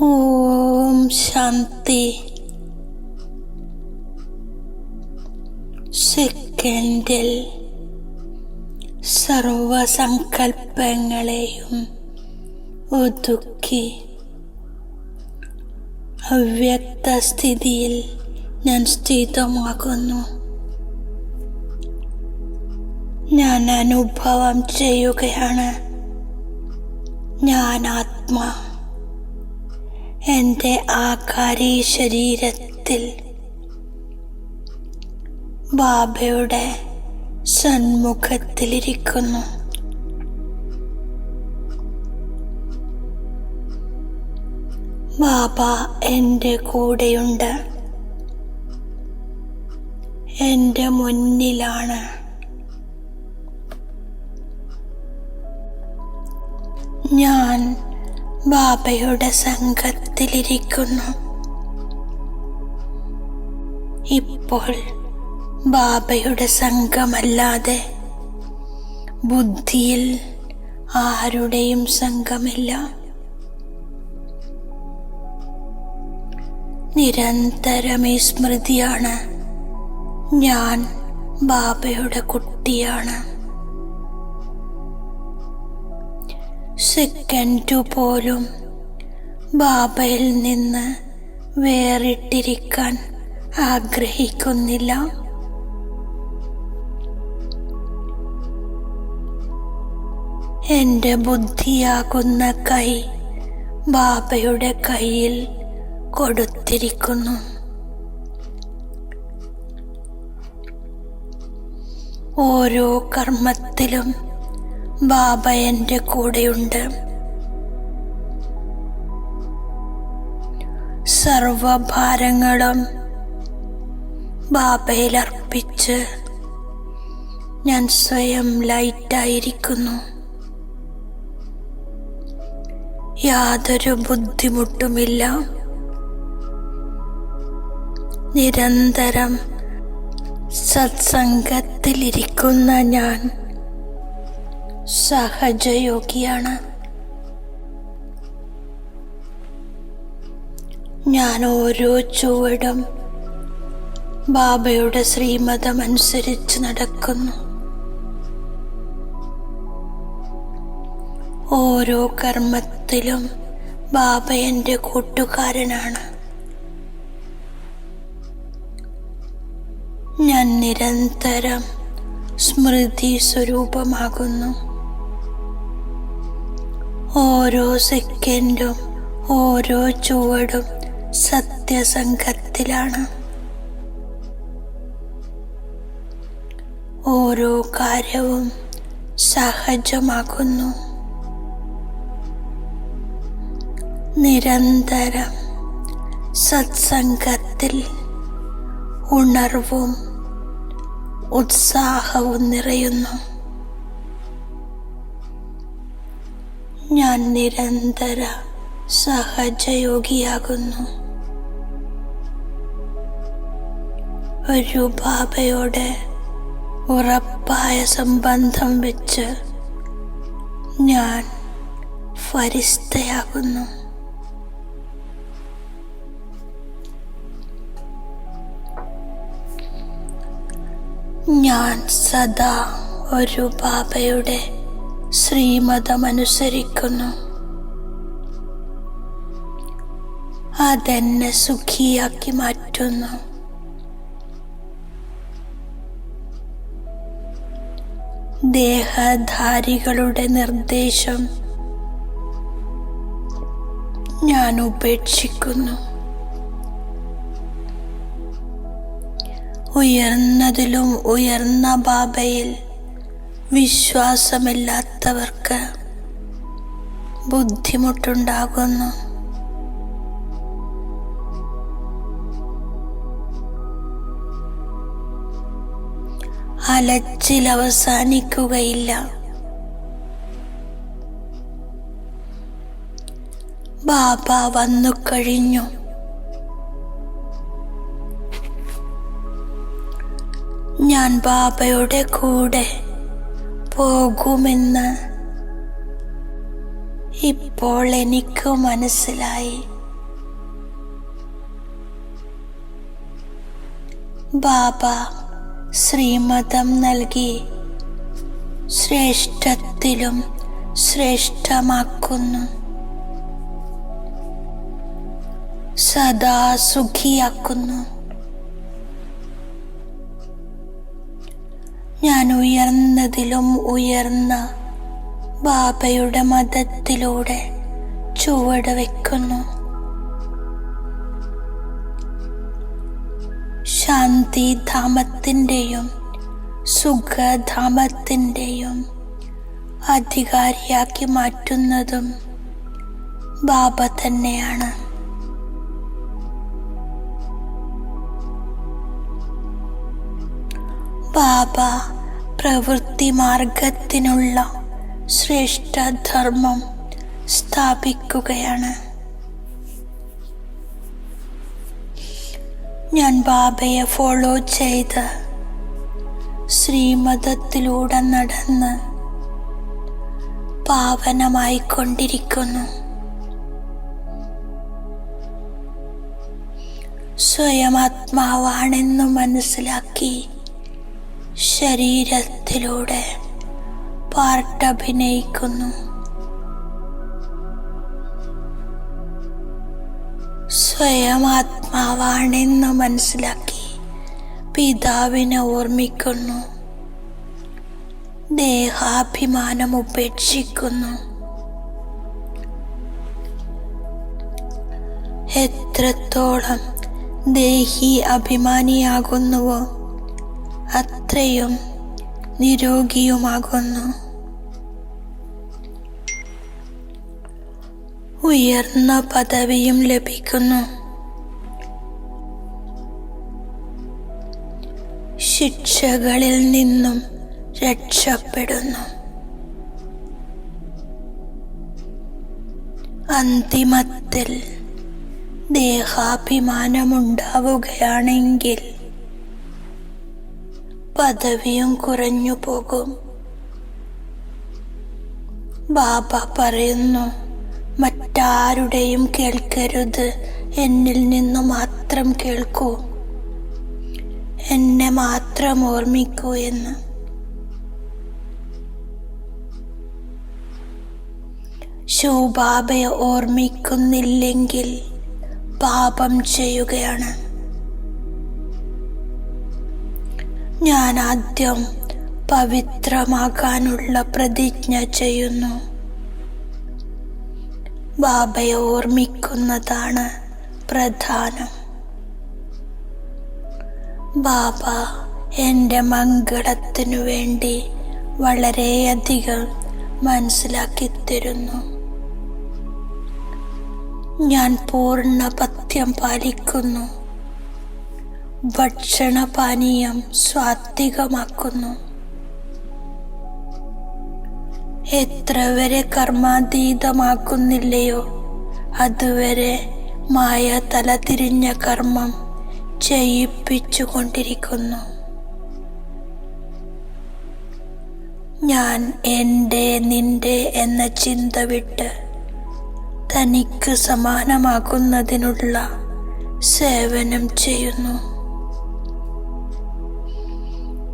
ഓം ശാന്തി. സെക്കൻഡിൽ സർവസങ്കൽപ്പങ്ങളെയും ഒതുക്കി അവ്യക്ത സ്ഥിതിയിൽ ഞാൻ സ്ഥിതമാകുന്നു. ഞാൻ അനുഭവം ചെയ്യുകയാണ്. ഞാൻ ആത്മാ. എന്റെ ആകാരി ശരീരത്തിൽ ബാബയുടെ സന്മുഖത്തിലിരിക്കുന്നു. ബാബ എന്റെ കൂടെയുണ്ട്. എന്റെ മുന്നിലാണ്. ഞാൻ ബാബയുടെ സംഘത്തിലിരിക്കുന്നു. ഇപ്പോൾ ബാബയുടെ സംഘമല്ലാതെ ബുദ്ധിയിൽ ആരുടെയും സംഘമില്ല. നിരന്തരം ഈ സ്മൃതിയാണ് ഞാൻ ബാബയുടെ കുട്ടിയാണ്. സെക്കൻഡു പോലും ബാബയിൽ നിന്ന് വേറിട്ടിരിക്കാൻ ആഗ്രഹിക്കുന്നില്ല. എന്റെ ബുദ്ധിയാകുന്ന കൈ ബാബയുടെ കയ്യിൽ കൊടുത്തിരിക്കുന്നു. ഓരോ കർമ്മത്തിലും ബാബ എന്റെ കൂടെയുണ്ട്. സർവഭാരങ്ങളും ബാബയിൽ അർപ്പിച്ച് ഞാൻ സ്വയം ലൈറ്റായിരിക്കുന്നു. യാതൊരു ബുദ്ധിമുട്ടുമില്ല. നിരന്തരം സത്സംഗത്തിലിരിക്കുന്ന ഞാൻ സഹജയോഗിയാണ്. ഞാൻ ഓരോ ചുവടും ബാബയുടെ ശ്രീമതം അനുസരിച്ച് നടക്കുന്നു. ഓരോ കർമ്മത്തിലും ബാബ എന്റെ കൂട്ടുകാരനാണ്. ഞാൻ നിരന്തരം സ്മൃതി സ്വരൂപമാകുന്നു. ഓരോ സെക്കൻഡും ഓരോ ചുവടും സത്യസംഘത്തിലാണ്. ഓരോ കാര്യവും സഹജമാകുന്നു. നിരന്തരം സത്സംഗത്തിൽ ഉണർവും ഉത്സാഹവും നിറയുന്നു. ഞാൻ നിരന്തര സഹജയോഗിയാകുന്നു. ഒരു ബാബയോടെ ഉറപ്പായ സംബന്ധം വെച്ച് ഞാൻ ഫരിസ്തയാകുന്നു. ഞാൻ സദാ ഒരു ബാബയുടെ ശ്രീമതമനുസരിക്കുന്നു. അതെന്നെ സുഖിയാക്കി മാറ്റുന്നു. ദേഹധാരികളുടെ നിർദ്ദേശം ഞാൻ ഉപേക്ഷിക്കുന്നു. ഉയർന്നതിലും ഉയർന്ന ബാബയിൽ വിശ്വാസമില്ലാത്തവർക്ക് ബുദ്ധിമുട്ടുണ്ടാകുന്നു. അലച്ചിൽ അവസാനിക്കുകയില്ല ബാബ വന്നു കഴിഞ്ഞു. ഞാൻ ബാബയുടെ കൂടെ പോകുമെന്ന് ഇപ്പോൾ എനിക്ക് മനസ്സിലായി. ബാബ ശ്രീമതം നൽകി ശ്രേഷ്ഠത്തിലും ശ്രേഷ്ഠമാക്കുന്നു. സദാ സുഖിയാക്കുന്നു. ഞാൻ ഉയർന്നതിലും ഉയർന്ന ബാബയുടെ മതത്തിലൂടെ ചുവട് വെക്കുന്നു. ശാന്തി ശാന്തിധാമത്തിന്റെയും സുഖധാമത്തിന്റെയും അധികാരിയാക്കി മാറ്റുന്നതും ബാബ തന്നെയാണ്. ബാബ പ്രവൃത്തി മാർഗത്തിനുള്ള ശ്രേഷ്ഠധർമ്മം സ്ഥാപിക്കുകയാണ്. ഞാൻ ബാബയെ ഫോളോ ചെയ്ത് ശ്രീമതത്തിലൂടെ നടന്ന് പാവനമായി കൊണ്ടിരിക്കുന്നു. സ്വയം ആത്മാവാണെന്ന് മനസ്സിലാക്കി ശരീരത്തിലൂടെ പാർട്ടഭിനയിക്കുന്നു സ്വയം ആത്മാവാണെന്ന് മനസ്സിലാക്കി പിതാവിനെ ഓർമ്മിക്കുന്നു. ദേഹാഭിമാനം ഉപേക്ഷിക്കുന്നു. എത്രത്തോളം ദേഹി അഭിമാനിയാകുന്നുവോ അത്രയും നിരോഗിയുമാകുന്നു. ഉയർന്ന പദവിയും ലഭിക്കുന്നു. ശിക്ഷകളിൽ നിന്നും രക്ഷപ്പെടുന്നു. അന്തിമത്തിൽ ദേഹാഭിമാനമുണ്ടാവുകയാണെങ്കിൽ പദവിയും കുറഞ്ഞു പോകും. ബാബ പറയുന്നു മറ്റാരുടെയും കേൾക്കരുത്. എന്നിൽ നിന്നു മാത്രം കേൾക്കൂ. എന്നെ മാത്രം ഓർമ്മിക്കൂ എന്ന്. ശിവബാബയെ ഓർമ്മിക്കുന്നില്ലെങ്കിൽ പാപം ചെയ്യുകയാണ്. ഞാൻ ആദ്യം പവിത്രമാകാനുള്ള പ്രതിജ്ഞ ചെയ്യുന്നു. ബാബയെ ഓർമ്മിക്കുന്നതാണ് പ്രധാനം. ബാബ എന്റെ മംഗളത്തിനു വേണ്ടി വളരെയധികം മനസ്സിലാക്കി തരുന്നു ഞാൻ പൂർണ പഥ്യം പാലിക്കുന്നു. ഭക്ഷണപാനീയം സ്വാത്വികമാക്കുന്നു. എത്ര വരെ കർമാതീതമാക്കുന്നില്ലയോ അതുവരെ മായ തലതിരിഞ്ഞ കർമ്മം ചെയ്യിപ്പിച്ചുകൊണ്ടിരിക്കുന്നു. ഞാൻ എന്റെ നിന്റെ എന്ന ചിന്ത വിട്ട് തനിക്ക് സമാനമാക്കുന്നതിനുള്ള സേവനം ചെയ്യുന്നു.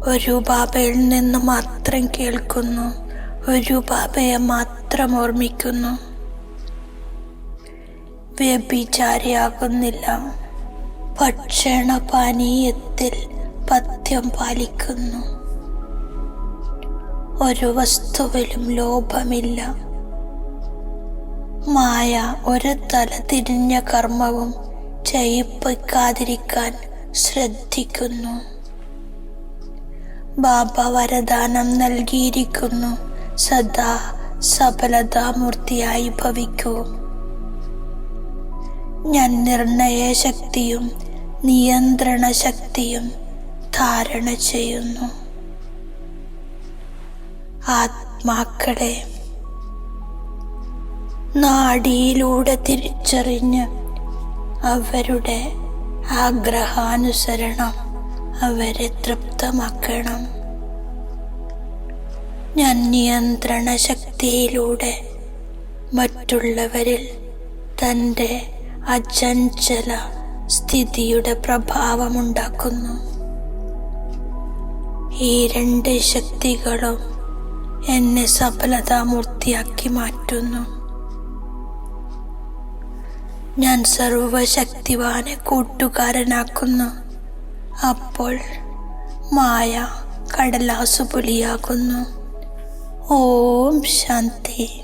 ഒരു ബാബയിൽ നിന്ന് മാത്രം കേൾക്കുന്നു. ഒരു ബാബയെ മാത്രം ഓർമ്മിക്കുന്നു. വ്യഭിചാരിയാകുന്നില്ല. ഭക്ഷണപാനീയത്തിൽ പഥ്യം പാലിക്കുന്നു. ഒരു വസ്തുവിലും ലോഭമില്ല. മായ ഒരു തല തിരിഞ്ഞ കർമ്മവും ചെയ്യിപ്പിക്കാതിരിക്കാൻ ശ്രദ്ധിക്കുന്നു. ബാബ വരദാനം നൽകിയിരിക്കുന്നു. സദാ സഫലതാമൂർത്തിയായി ഭവിക്കൂ. ഞാൻ നിർണയ ശക്തിയും നിയന്ത്രണ ശക്തിയും ധാരണ ചെയ്യുന്നു. ആത്മാക്കളെ നാടിയിലൂടെ തിരിച്ചറിഞ്ഞ് അവരുടെ ആഗ്രഹാനുസരണം അവരെ തൃപ്തമാക്കണം. ഞാൻ നിയന്ത്രണ ശക്തിയിലൂടെ മറ്റുള്ളവരിൽ തന്റെ അചഞ്ചല സ്ഥിതിയുടെ പ്രഭാവമുണ്ടാക്കുന്നു. ഈ രണ്ട് ശക്തികളും എന്നെ സഫലതാമൂർത്തിയാക്കി മാറ്റുന്നു. ഞാൻ സർവശക്തിവാനെ കൂട്ടുകാരനാക്കുന്നു. അപ്പോൾ മായ കടലാസു പുലിയാകുന്നു. ഓം ശാന്തി.